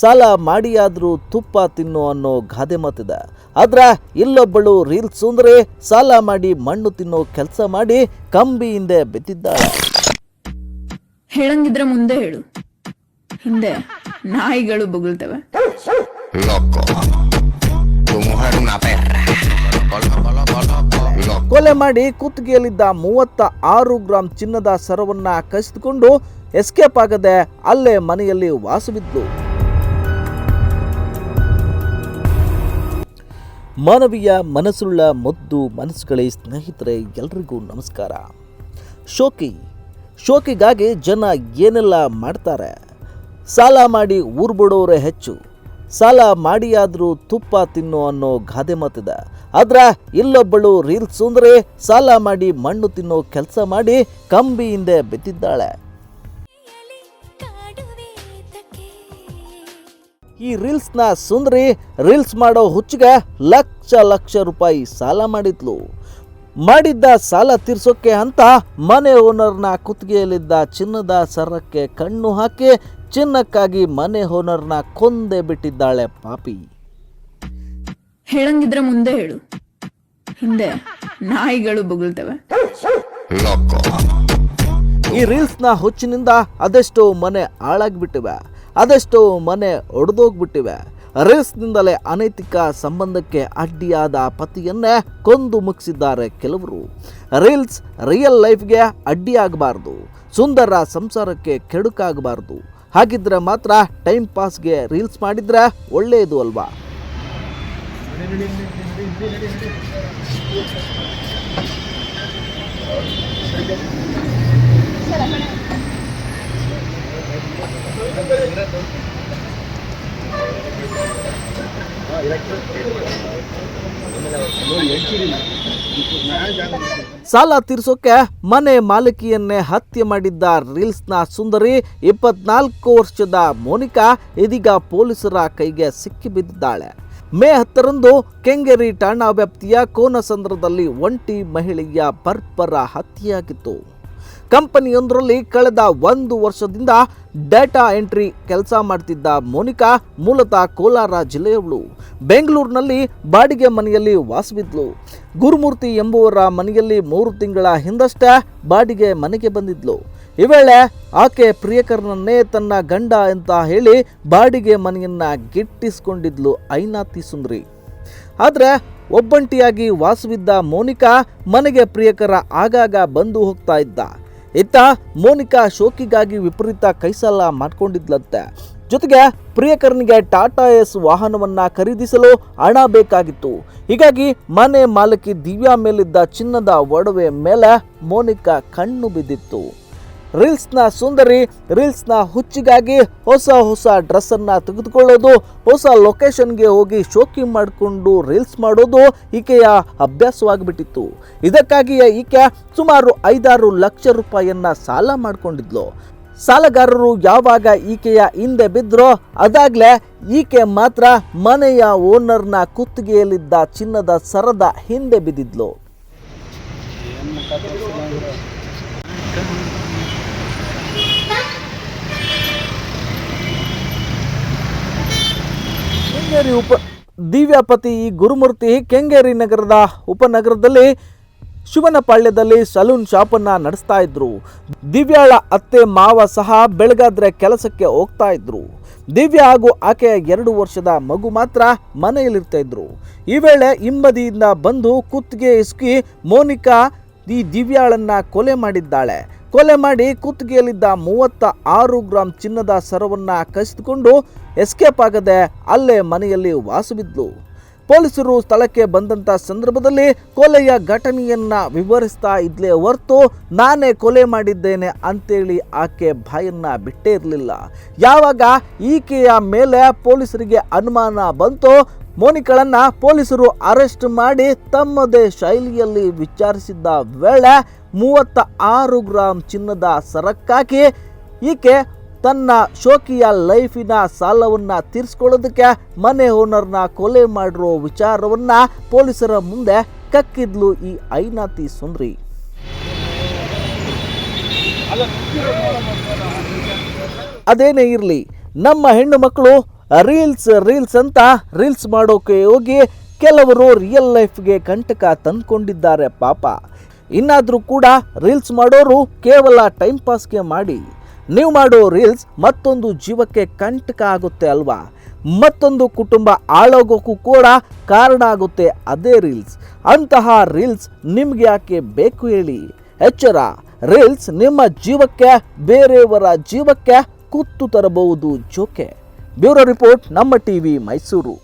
ಸಾಲ ಮಾಡಿಯಾದರೂ ತುಪ್ಪ ತಿನ್ನು ಅನ್ನೋ ಗಾದೆ ಮಾತಿದೆ ಆದ್ರೆ ಇಲ್ಲೊಬ್ಬಳು ರೀಲ್ಸ್ ಅಂದರೆ ಸಾಲ ಮಾಡಿ ಮಣ್ಣು ತಿನ್ನೋ ಕೆಲಸ ಮಾಡಿ ಕಂಬಿ ಹಿಂದೆ ಬಿದ್ದಿದ್ದಾಳೆ. ಹೇಳಂಗಿದ್ರೆ ಮುಂದೆ ಹೇಳು. ಹಿಂದೆ ನಾಯಿಗಳು ಬೊಗಳ್ತವೆ. ಕೊಲೆ ಮಾಡಿ ಕುತ್ತಿಗೆಯಲ್ಲಿದ್ದ ಮೂವತ್ತ ಆರು ಗ್ರಾಂ ಚಿನ್ನದ ಸರವನ್ನ ಕಸಿದುಕೊಂಡು ಎಸ್ಕೇಪ್ ಆಗದೆ ಅಲ್ಲೇ ಮನೆಯಲ್ಲಿ ವಾಸವಿದ್ಲು. ಮಾನವೀಯ ಮನಸ್ಸುಳ್ಳ ಮುದ್ದು ಮನಸ್ಸುಗಳೇ ಸ್ನೇಹಿತರೆ, ಎಲ್ರಿಗೂ ನಮಸ್ಕಾರ. ಶೋಕಿ, ಶೋಕಿಗಾಗಿ ಜನ ಏನೆಲ್ಲ ಮಾಡ್ತಾರೆ? ಸಾಲ ಮಾಡಿ ಊರು ಬಿಡೋರೆ ಹೆಚ್ಚು. ಸಾಲ ಮಾಡಿಯಾದರೂ ತುಪ್ಪ ತಿನ್ನು ಅನ್ನೋ ಗಾದೆ ಮಾತಿದೆ ಆದ್ರೆ ಇಲ್ಲೊಬ್ಬಳು ರೀಲ್ಸ್ ಅಂದರೆ ಸಾಲ ಮಾಡಿ ಮಣ್ಣು ತಿನ್ನೋ ಕೆಲಸ ಮಾಡಿ ಕಂಬಿ ಹಿಂದೆ ಬಿದ್ದಿದ್ದಾಳೆ. ಈ ರೀಲ್ಸ್ನ ಸುಂದರಿ ರೀಲ್ಸ್ ಮಾಡೋ ಹುಚ್ಚಿಗೆ ಲಕ್ಷ ಲಕ್ಷ ರೂಪಾಯಿ ಸಾಲ ಮಾಡಿದ್ಲು. ಮಾಡಿದ್ದ ಸಾಲ ತೀರ್ಸೋಕೆ ಅಂತ ಮನೆ ಓನರ್ನ ಕುತ್ತಿಗೆಯಲ್ಲಿದ್ದ ಚಿನ್ನದ ಸರಕ್ಕೆ ಕಣ್ಣು ಹಾಕಿ ಚಿನ್ನಕ್ಕಾಗಿ ಮನೆ ಓನರ್ನ ಕೊಂದೆ ಬಿಟ್ಟಿದ್ದಾಳೆ ಪಾಪಿ. ಹೇಳಂಗಿದ್ರೆ ಮುಂದೆ ಹೇಳು. ಹಿಂದೆ ನಾಯಿಗಳು ಬೊಗಳ್ತವೆ. ಈ ರೀಲ್ಸ್ನ ಹುಚ್ಚಿನಿಂದ ಅದೆಷ್ಟೋ ಮನೆ ಹಾಳಾಗ್ಬಿಟ್ಟಿವೆ, ಅದೆಷ್ಟೋ ಮನೆ ಒಡೆದೋಗ್ಬಿಟ್ಟಿವೆ. ರೀಲ್ಸ್ನಿಂದಲೇ ಅನೈತಿಕ ಸಂಬಂಧಕ್ಕೆ ಅಡ್ಡಿಯಾದ ಪತಿಯನ್ನೇ ಕೊಂದು ಮುಗಿಸಿದ್ದಾರೆ ಕೆಲವರು. ರೀಲ್ಸ್ ರಿಯಲ್ ಲೈಫ್ಗೆ ಅಡ್ಡಿಯಾಗಬಾರ್ದು, ಸುಂದರ ಸಂಸಾರಕ್ಕೆ ಕೆಡುಕಾಗಬಾರ್ದು. ಹಾಗಿದ್ರೆ ಮಾತ್ರ ಟೈಮ್ ಪಾಸ್ಗೆ ರೀಲ್ಸ್ ಮಾಡಿದ್ರೆ ಒಳ್ಳೆಯದು ಅಲ್ವಾ? ಸಾಲ ತೀರ್ಸೋಕೆ ಮನೆ ಮಾಲಕಿಯನ್ನೇ ಹತ್ಯೆ ಮಾಡಿದ್ದ ರೀಲ್ಸ್ನ ಸುಂದರಿ ಇಪ್ಪತ್ನಾಲ್ಕು ವರ್ಷದ ಮೋನಿಕಾ ಇದೀಗ ಪೊಲೀಸರ ಕೈಗೆ ಸಿಕ್ಕಿಬಿದ್ದಾಳೆ ಮೇ ಹತ್ತರಂದು ಕೆಂಗೇರಿ ಠಾಣಾ ವ್ಯಾಪ್ತಿಯ ಕೋನಸಂದ್ರದಲ್ಲಿ ಒಂಟಿ ಮಹಿಳೆಯ ಬರ್ಬರ ಹತ್ಯೆಯಾಗಿತ್ತು. ಕಂಪನಿಯೊಂದರಲ್ಲಿ ಕಳೆದ ಒಂದು ವರ್ಷದಿಂದ ಡೇಟಾ ಎಂಟ್ರಿ ಕೆಲಸ ಮಾಡ್ತಿದ್ದ ಮೋನಿಕಾ ಮೂಲತಃ ಕೋಲಾರ ಜಿಲ್ಲೆಯವಳು. ಬೆಂಗಳೂರಿನಲ್ಲಿ ಬಾಡಿಗೆ ಮನೆಯಲ್ಲಿ ವಾಸವಿದ್ಲು. ಗುರುಮೂರ್ತಿ ಎಂಬುವರ ಮನೆಯಲ್ಲಿ ಮೂರು ತಿಂಗಳ ಹಿಂದಷ್ಟೇ ಬಾಡಿಗೆ ಮನೆಗೆ ಬಂದಿದ್ಲು. ಈ ವೇಳೆ ಆಕೆ ಪ್ರಿಯಕರನನ್ನೇ ತನ್ನ ಗಂಡ ಅಂತ ಹೇಳಿ ಬಾಡಿಗೆ ಮನೆಯನ್ನ ಗಿಟ್ಟಿಸ್ಕೊಂಡಿದ್ಲು ಐನಾತಿ ಸುಂದ್ರಿ. ಆದರೆ ಒಬ್ಬಂಟಿಯಾಗಿ ವಾಸವಿದ್ದ ಮೋನಿಕಾ ಮನೆಗೆ ಪ್ರಿಯಕರ ಆಗಾಗ ಬಂದು ಹೋಗ್ತಾ ಇದ್ದ. ಇತ್ತ ಮೋನಿಕಾ ಶೋಕಿಗಾಗಿ ವಿಪರೀತ ಕೈಸಾಲ ಮಾಡ್ಕೊಂಡಿದ್ಲಂತೆ. ಜೊತೆಗೆ ಪ್ರಿಯಕರನಿಗೆ ಟಾಟಾ ಎಸ್ ವಾಹನವನ್ನ ಖರೀದಿಸಲು ಹಣ ಬೇಕಾಗಿತ್ತು. ಹೀಗಾಗಿ ಮನೆ ಮಾಲಕಿ ದಿವ್ಯಾ ಮೇಲಿದ್ದ ಚಿನ್ನದ ಒಡವೆ ಮೇಲೆ ಮೋನಿಕಾ ಕಣ್ಣು ಬಿದ್ದಿತ್ತು. ರೀಲ್ಸ್ನ ಸುಂದರಿ, ರೀಲ್ಸ್ನ ಹುಚ್ಚಿಗಾಗಿ ಹೊಸ ಹೊಸ ಡ್ರೆಸ್ಸನ್ನು ತೆಗೆದುಕೊಳ್ಳೋದು, ಹೊಸ ಲೊಕೇಶನ್ಗೆ ಹೋಗಿ ಶೋಕಿಂಗ್ ಮಾಡಿಕೊಂಡು ರೀಲ್ಸ್ ಮಾಡೋದು ಈಕೆಯ ಅಭ್ಯಾಸವಾಗಿಬಿಟ್ಟಿತ್ತು. ಇದಕ್ಕಾಗಿಯೇ ಈಕೆ ಸುಮಾರು ಐದಾರು ಲಕ್ಷ ರೂಪಾಯಿಯನ್ನು ಸಾಲ ಮಾಡಿಕೊಂಡಿದ್ಲು. ಸಾಲಗಾರರು ಯಾವಾಗ ಈಕೆಯ ಹಿಂದೆ ಬಿದ್ದರೋ ಅದಾಗ್ಲೇ ಈಕೆ ಮಾತ್ರ ಮನೆಯ ಓನರ್ನ ಕುತ್ತಿಗೆಯಲ್ಲಿದ್ದ ಚಿನ್ನದ ಸರದ ಹಿಂದೆ ಬಿದ್ದಿದ್ಲು. ಕೆಂಗೇರಿ ಉಪ ದಿವ್ಯಾಪತಿ ಗುರುಮೂರ್ತಿ ಕೆಂಗೇರಿ ನಗರದ ಉಪನಗರದಲ್ಲಿ ಶಿವನಪಾಳ್ಯದಲ್ಲಿ ಸಲೂನ್ ಶಾಪನ್ನು ನಡೆಸ್ತಾ ಇದ್ರು. ದಿವ್ಯಾಳ ಅತ್ತೆ ಮಾವ ಸಹ ಬೆಳಗಾದ್ರೆ ಕೆಲಸಕ್ಕೆ ಹೋಗ್ತಾ ಇದ್ರು. ದಿವ್ಯಾ ಹಾಗೂ ಆಕೆಯ ಎರಡು ವರ್ಷದ ಮಗು ಮಾತ್ರ ಮನೆಯಲ್ಲಿರ್ತಾ ಇದ್ರು. ಈ ವೇಳೆ ಹಿಂಬದಿಯಿಂದ ಬಂದು ಕುತ್ತಿಗೆ ಇಸ್ಕಿ ಮೋನಿಕಾ ಈ ದಿವ್ಯಾಳನ್ನ ಕೊಲೆ ಮಾಡಿದ್ದಾಳೆ. ಕೊಲೆ ಮಾಡಿ ಕುತ್ತಿಗೆಯಲ್ಲಿದ್ದ ಮೂವತ್ತ ಆರು ಗ್ರಾಂ ಚಿನ್ನದ ಸರವನ್ನ ಕಸಿದುಕೊಂಡು ಎಸ್ಕೇಪ್ ಆಗದೆ ಅಲ್ಲೇ ಮನೆಯಲ್ಲಿ ವಾಸವಿದ್ಲು. ಪೊಲೀಸರು ಸ್ಥಳಕ್ಕೆ ಬಂದಂತ ಸಂದರ್ಭದಲ್ಲಿ ಕೊಲೆಯ ಘಟನೆಯನ್ನು ವಿವರಿಸ್ತಾ ಇದ್ಲೇ ಹೊರತು ನಾನೇ ಕೊಲೆ ಮಾಡಿದ್ದೇನೆ ಅಂತೇಳಿ ಆಕೆ ಬಾಯನ್ನ ಬಿಟ್ಟೇ ಇರಲಿಲ್ಲ. ಯಾವಾಗ ಈಕೆಯ ಮೇಲೆ ಪೊಲೀಸರಿಗೆ ಅನುಮಾನ ಬಂತು ಮೋನಿಕಳನ್ನ ಪೊಲೀಸರು ಅರೆಸ್ಟ್ ಮಾಡಿ ತಮ್ಮದೇ ಶೈಲಿಯಲ್ಲಿ ವಿಚಾರಿಸಿದ್ದ ವೇಳೆ ಮೂವತ್ತ ಆರು ಗ್ರಾಂ ಚಿನ್ನದ ಸರಕ್ಕಾಕಿ ಈಕೆ ತನ್ನ ಶೋಕಿಯ ಲೈಫಿನ ಸಾಲವನ್ನ ತೀರಿಸ್ಕೊಳ್ಳೋದಕ್ಕೆ ಮನೆ ಓನರ್ನ ಕೊಲೆ ಮಾಡಿರೋ ವಿಚಾರವನ್ನ ಪೊಲೀಸರ ಮುಂದೆ ಕಕ್ಕಿದ್ಲು ಈ ಐನಾತಿ ಸುಂದ್ರಿ. ಅದೇನೇ ಇರಲಿ, ನಮ್ಮ ಹೆಣ್ಣು ಮಕ್ಕಳು ರೀಲ್ಸ್ ರೀಲ್ಸ್ ಅಂತ ರೀಲ್ಸ್ ಮಾಡೋಕೆ ಹೋಗಿ ಕೆಲವರು ರಿಯಲ್ ಲೈಫ್ಗೆ ಕಂಟಕ ತಂದ್ಕೊಂಡಿದ್ದಾರೆ ಪಾಪ. ಇನ್ನಾದರೂ ಕೂಡ ರೀಲ್ಸ್ ಮಾಡೋರು ಕೇವಲ ಟೈಮ್ ಪಾಸ್ಗೆ ಮಾಡಿ. ನೀವು ಮಾಡೋ ರೀಲ್ಸ್ ಮತ್ತೊಂದು ಜೀವಕ್ಕೆ ಕಂಟಕ ಆಗುತ್ತೆ ಅಲ್ವಾ? ಮತ್ತೊಂದು ಕುಟುಂಬ ಹಾಳಾಗೋಕ್ಕೂ ಕೂಡ ಕಾರಣ ಆಗುತ್ತೆ ಅದೇ ರೀಲ್ಸ್. ಅಂತಹ ರೀಲ್ಸ್ ನಿಮ್ಗೆ ಯಾಕೆ ಬೇಕು ಹೇಳಿ? ಎಚ್ಚರ, ರೀಲ್ಸ್ ನಿಮ್ಮ ಜೀವಕ್ಕೆ, ಬೇರೆಯವರ ಜೀವಕ್ಕೆ ಕುತ್ತು ತರಬಹುದು ಜೋಕೆ. Bureau report Namma TV Mysuru.